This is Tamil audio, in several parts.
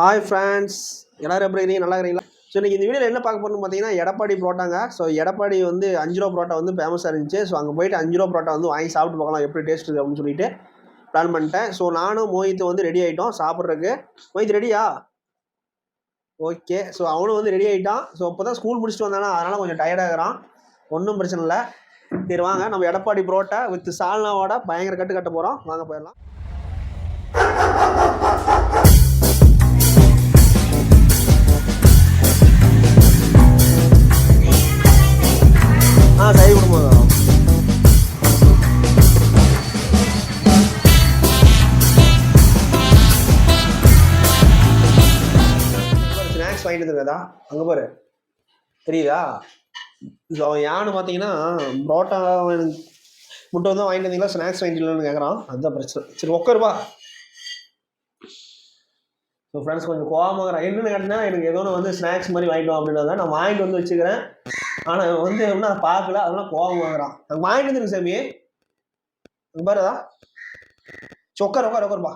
ஹாய் ஃப்ரெண்ட்ஸ் எல்லோரும் எப்படி இருக்கீங்க? நல்லா இருக்கிறீங்களா? ஸோ இன்றைக்கி இந்த வீடியோவில் என்ன பார்க்க போகிறோம்னு பார்த்தீங்கன்னா எடப்பாடி புரோட்டாங்க. ஸோ எடப்பாடி வந்து அஞ்சு ரூபா புரோட்டா வந்து ஃபேமஸாக இருந்துச்சு. ஸோ அங்கே போயிட்டு அஞ்சு ரூபா புரோட்டா வந்து வாங்கி சாப்பிட்டு பார்க்கலாம் எப்படி டேஸ்ட் இருக்குது அப்படின்னு சொல்லிட்டு பிளான் பண்ணிட்டேன். ஸோ நானும் மோஹித் வந்து ரெடி ஆகிட்டோம் சாப்பிட்றதுக்கு. மோஹித் ரெடியா ஓகே ஸோ அவனும் வந்து ரெடி ஆகிட்டான் ஸோ இப்போ தான் ஸ்கூல் முடிச்சுட்டு வந்தானா. அதனால் கொஞ்சம் டயர்டாகிறான் ஒன்றும் பிரச்சனை இல்லை. சரி வாங்க. நம்ம எடப்பாடி புரோட்டா வித் சால்னாவோட பயங்கர கட்டு கட்ட போகிறோம் வாங்க போயிடலாம். ஸ்நாக்ஸ் வாங்கிட்டு அங்கே பாரு. தெரியுதா? ஸோ அவன் யான்னு பார்த்தீங்கன்னா புரோட்டா முட்டை வந்து வாங்கிட்டு வந்தீங்களா? ஸ்நாக்ஸ் வாங்கிட்டு கேட்குறான் அதுதான் பிரச்சனை. சரி உட்காருப்பா ஸோ ஃப்ரெண்ட்ஸ் கொஞ்சம் கோவமாகறான் என்னென்னு கேட்டினா எனக்கு ஏதோ ஒன்று வந்து ஸ்நாக்ஸ் மாதிரி வாங்கிட்டு வா அப்படின்னா நான் வாங்கிட்டு வந்து வச்சுக்கிறேன். ஆனால் வந்து எப்படின்னா அதை பார்க்கல. அதெல்லாம் கோவம் வாங்குறான் வாங்கிட்டு வந்துருக்கு சாமி. அங்கே பாருதா சரி உட்காரு உட்காரு உட்காருப்பா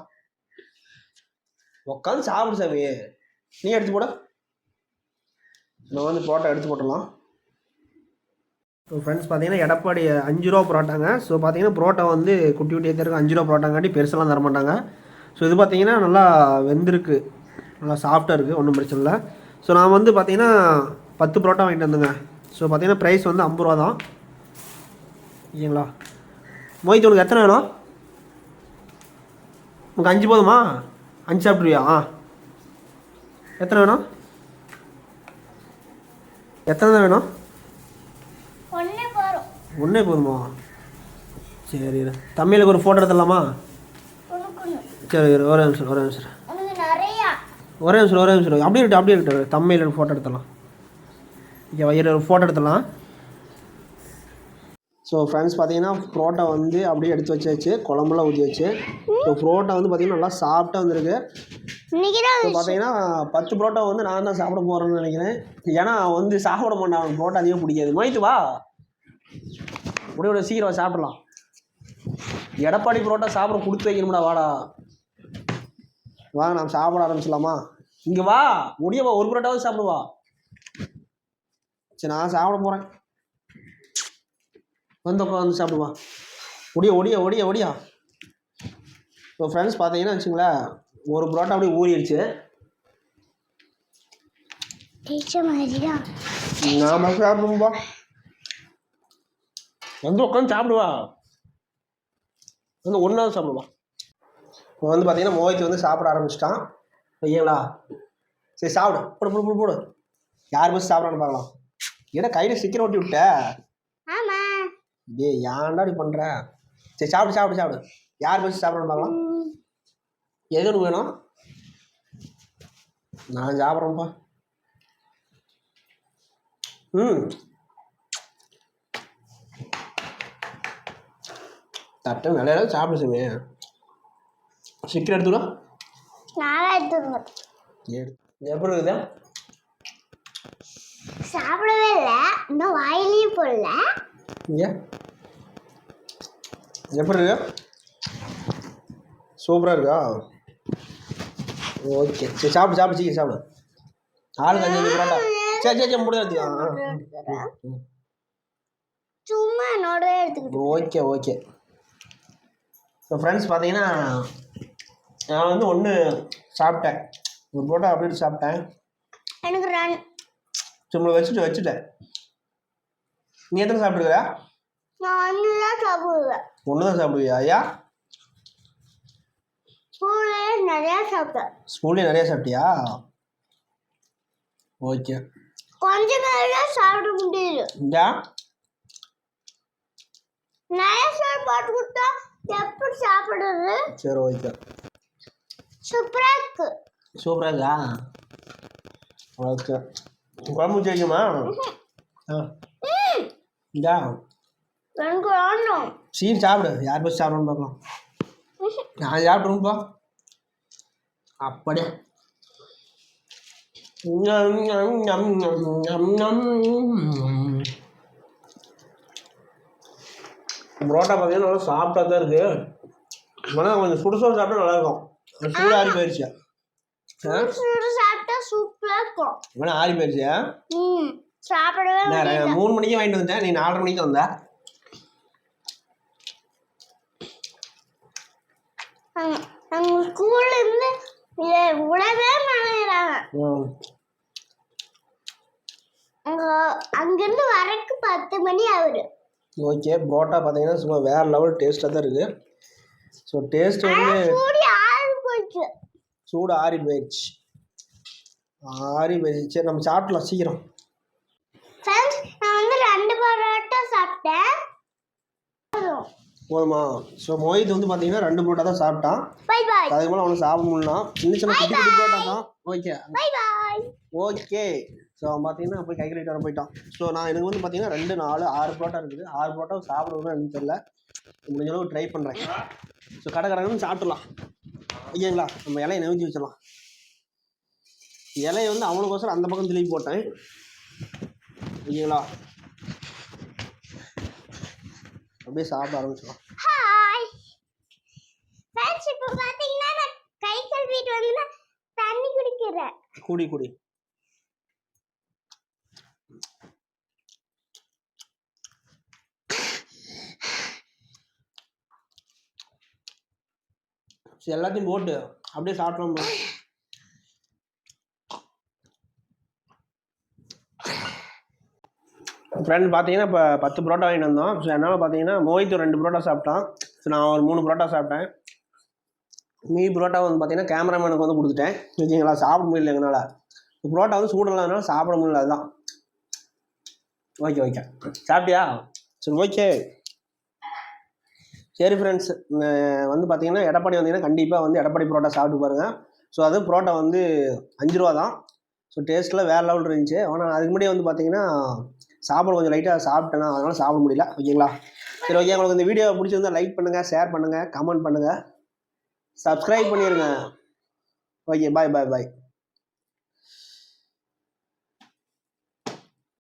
உட்காந்து சாப்பிடு சாமி. நீ எடுத்து போட. நான் வந்து போட்டோ எடுத்து போட்டுடலாம். ஸோ ஃப்ரெண்ட்ஸ் பார்த்தீங்கன்னா எடப்பாடி அஞ்சு ரூபா புரோட்டாங்க. ஸோ பார்த்தீங்கன்னா புரோட்டா வந்து குட்டி குட்டி ஏற்றிருக்கு அஞ்சு ரூபா புரோட்டாங்காட்டி பெருசெல்லாம் தரமாட்டாங்க. ஸோ இது பார்த்தீங்கன்னா நல்லா வெந்திருக்கு. நல்லா சாஃப்டாக இருக்குது ஒன்றும் பிரச்சனை இல்லை. ஸோ நான் வந்து பார்த்தீங்கன்னா பத்து புரோட்டா வாங்கிட்டு வந்தேங்க. ஸோ பார்த்தீங்கன்னா ப்ரைஸ் வந்து ஐம்பது ரூபா தான். இல்லைங்களா மோஹித் உனக்கு எத்தனை வேணும்? உனக்கு அஞ்சு போதுமா? அஞ்சு சாப்பிட்ருவியா ஆ எத்தனை வேணும்? எத்தனை தான் வேணும்? ஒன்றே போதுமா. சரி. தம்பிகளுக்கு ஒரு ஃபோட்டோ எடுத்துடலாமா? சரி ஒரே நிமிஷம் ஒரே நிமிஷம். ஒரே நிமிஷம் ஒரே நிமிஷம். அப்படியே இருக்கட்டும் அப்படியே இருக்கட்டும் தம்மையில் ஃபோட்டோ எடுத்துடலாம். வயிறு ஒரு ஃபோட்டோ எடுத்துடலாம். ஸோ ஃப்ரெண்ட்ஸ் பார்த்தீங்கன்னா புரோட்டா வந்து அப்படியே எடுத்து வச்சாச்சு. குழம்புலாம் ஊற்றி வச்சு. ஸோ புரோட்டா வந்து பார்த்தீங்கன்னா நல்லா சாப்பிட்டா வந்திருக்கு. ஸோ பார்த்தீங்கன்னா பத்து புரோட்டா வந்து நான் தான் சாப்பிட போகிறேன்னு நினைக்கிறேன். ஏன்னா அவன் வந்து சாப்பிட மாட்டான். அவனுக்கு புரோட்டா அதிகம் பிடிக்காது. மொய்த்து வா. ஒரு சீக்கிரம் சாப்பிடலாம். எடப்பாடி புரோட்டா சாப்பிட கொடுத்து வைக்கணும்டா வாடா. வா நாம் சாப்பிட ஆரம்பிச்சிடலாமா? இங்கே வா. முடியவா? ஒரு புரோட்டாவது சாப்பிடுவா. சரி நான் சாப்பிட போகிறேன் வந்து உட்காந்து சாப்பிடுவா. ஒடிய ஒடிய ஒடிய ஒடியா. இப்போ ஃப்ரெண்ட்ஸ் பார்த்தீங்கன்னா வச்சுங்களேன் ஒரு புரோட்டா அப்படியே ஊறிடுச்சு. நாம சாப்பிடுவோம்பா. வந்து உட்காந்து சாப்பிடுவா. வந்து ஒன்றாவது சாப்பிடுவா. இப்போ வந்து பார்த்தீங்கன்னா மோஹித் வந்து சாப்பிட ஆரம்பிச்சிட்டான். ஐயங்களா சரி சாப்பிடு. போடு போடு போடு போடு. யார் பஸ் சாப்பிட்றான்னு பார்க்கலாம். ஏடா கையில் சிக்கன் ஒட்டி விட்ட? டேய் ஏன்டா இப்படி பண்ணுற சரி சாப்பிடு சாப்பிடு சாப்பிடு. யார் பஸ் சாப்பிட்றான்னு பார்க்கலாம். எது ஒன்று வேணும்? நான் சாப்பிட்றேன்ப்பா. ம். தட்டை நிலையில சாப்பிடு சாமி. சீக்கிரம் எடுத்துக்கலாம் எப்படி இருக்குதா? சாப்பிடவே இல்லை. இன்னும் வாயிலையும் போடல. இங்கே. எப்படி இருக்கு? சூப்பராக இருக்கா? ஓகே. சரி சாப்பிடு சாப்பிடு சீக்கிரம் சாப்பிடு. ஆளுக்கு அஞ்சு அஞ்சு புரோட்டா. சரி சரி சரி முடியாது சும்மா என்னோட எடுத்துக்கிட்டு ஓகே ஓகே. ஸோ ஃப்ரெண்ட்ஸ் பார்த்தீங்கன்னா நான் வந்து ஒன்று சாப்பிட்டேன். ஒரு புரோட்டா அப்படியே சாப்பிட்டேன். எனக்கு ரன் சும்மா வச்சுட்டு வச்சுட்டேன். நீ எத்தனை வந்து தான் சாப்பிடுவேன் ஒன்று தான் சாப்பிடுவியா ஐயா? ஸ்கூல்ல நிறையா சாப்பிட்டேன். ஸ்கூல்லேயே நிறைய சாப்பிட்டியா? ஓகே. கொஞ்சம் நிறையா சாப்பிட முடியுது இந்தா. நிறைய சாப்பாடு கொடுத்தா எப்படி சாப்பிடுறது? சரி ஓகே. சூப்பரா இருக்கு. சூப்பராக இருக்கா? ஓகே. குழம்பு ஊற்றி வைக்குமா ஆ. இந்தா. எனக்கு வேணும் சீன் சாப்பிடு. யார் பஸ் சாப்பிடணும்னு பார்க்கலாம். நான் சாப்பிட்ருப்பா அப்படியே. புரோட்டா பார்த்தீங்கன்னா நல்லா சாப்பிட்டா தான் இருக்குது ஆனால் கொஞ்சம் சுடுசோறு சாப்பிட்டா நல்லா இருக்கும் அது சூடாக ஆறி போயிடுச்சு சுடு சுடு சாப்பிட்டா சூப்பரா இருக்கும். ஆறி போயிடுச்சு சாப்பிடவே மூணு மணிக்கு வாங்கிட்டு வந்தேன். நீ நாலரை மணிக்கு வந்த? அங்க அங்க ஸ்கூல்ல இருந்து விடவே மாட்டேங்கிறாங்க. அங்கிருந்து வரக்கு பத்து மணி ஆகுது. ஓகே புரோட்டா பார்த்தீங்கன்னா சும்மா வேறு லெவல் டேஸ்ட்டாக தான் இருக்குது ஸோ டேஸ்ட் வந்து சூடி ஆறு போயிடுச்சு சூடு ஆறி போயிடுச்சு ஆறி போயிடுச்சு சரி நம்ம சாப்பிடலாம் சீக்கிரம் ஃப்ரெண்ட்ஸ் நான் வந்து ரெண்டு பரோட்டா சாப்பிட்டேன் போதுமா? ஸோ மோஹித் வந்து பார்த்தீங்கன்னா ரெண்டு புரோட்டா தான் சாப்பிட்டான். அதுக்கு மேலே அவனுக்கு சாப்பிட முடியலாம் சின்ன சின்ன குட்டி குட்டி புரோட்டா தான். ஓகே ஓகே ஸோ அவன் பார்த்தீங்கன்னா போய் கை கழுவிட்டு வர போயிட்டான். ஸோ நான் எனக்கு வந்து பார்த்தீங்கன்னா ரெண்டு நாலு ஆறு புரோட்டா இருக்குது. ஆறு புரோட்டா சாப்பிடுவோம்னு எனக்கு தெரியல. முடிஞ்ச அளவு ட்ரை பண்ணுறேன் ஸோ கடை கடைன்னு சாப்பிட்றலாம் ஓகேங்களா? நம்ம இலையை நெவுச்சி வச்சிடலாம். இலையை வந்து அவனுக்கோசரம் அந்த பக்கம் திருப்பி போட்டேன். ஓகேங்களா? அப்படியே சாப்பிட ஆரம்பிச்சிடலாம் ஹாய் ஃப்ரெண்ட்ஸ் இப்போ பார்த்தீங்கன்னா நான் கை கழுவிட்டு வந்து தண்ணி குடிக்கிறேன். கூடி கூடி. எல்லாத்தையும் போட்டு அப்படியே சாப்பிட்டோம் ஃப்ரெண்ட் பார்த்தீங்கன்னா இப்போ பத்து புரோட்டா வாங்கிட்டு வந்தோம். ஸோ என்னால் பார்த்தீங்கன்னா மோஹித் ரெண்டு புரோட்டா சாப்பிட்டான். ஸோ நான் ஒரு மூணு புரோட்டா சாப்பிட்டேன். மீ புரோட்டா வந்து பார்த்தீங்கன்னா கேமராமேனுக்கு வந்து கொடுத்துட்டேன். ஓகேங்களா சாப்பிட முடியல எங்களால். புரோட்டா வந்து சூடலாதனால சாப்பிட முடியல அதுதான். ஓகே ஓகே சாப்பிட்டியா? சரி ஓகே சரி ஃப்ரெண்ட்ஸ் வந்து பார்த்தீங்கன்னா எடப்பாடி வந்தீங்கன்னா கண்டிப்பாக வந்து எடப்பாடி புரோட்டா சாப்பிட்டு பாருங்கள் ஸோ அது புரோட்டா வந்து அஞ்சு ரூபா தான் ஸோ டேஸ்ட்டில் வேறு லெவல் இருந்துச்சு. ஆனால் அதுக்கு முன்னாடி வந்து பார்த்தீங்கன்னா சாப்பிட கொஞ்சம் லைட்டாக சாப்பிட்டேன்னா அதனால் சாப்பிட முடியல. ஓகேங்களா சரி ஓகே உங்களுக்கு இந்த வீடியோ பிடிச்சிருந்தா லைக் பண்ணுங்கள் ஷேர் பண்ணுங்கள் கமெண்ட் பண்ணுங்கள் சப்ஸ்கிரைப் பண்ணிடுங்க ஓகே பாய் பாய் பாய்